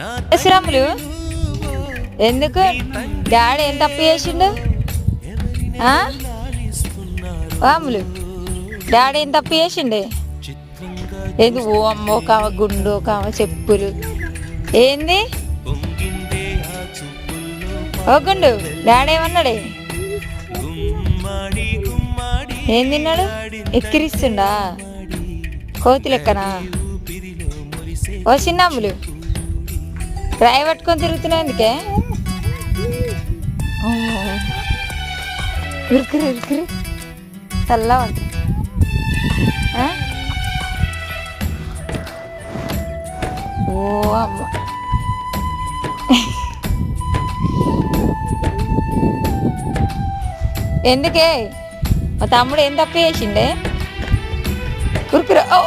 రాములు ఎందుకు? డాడీ ఏం తప్పు చేసిండు? ఆ? డాడీ ఏం తప్పు చేసిండే? ఏంది ఓ అమ్మ ఒక ఆమె గుండు ఒక ఆమె చెప్పులు. ఏంది? ఓ గుండు డాడీ ఏమన్నాడే? ఏం తిన్నాడు? ఎక్కిరిస్తుండా? కోతి లెక్కనా? ఓ చిన్నమ్ములు రాయి పట్టుకొని తిరుగుతున్నావు అందుకే అమ్మో. ఉరుకురు ఉరుకురు చల్లగా ఉంది. ఓ అమ్మ. ఎందుకే? మా తమ్ముడు ఏం తప్పు చేసిండే? కురుకురు ఓ.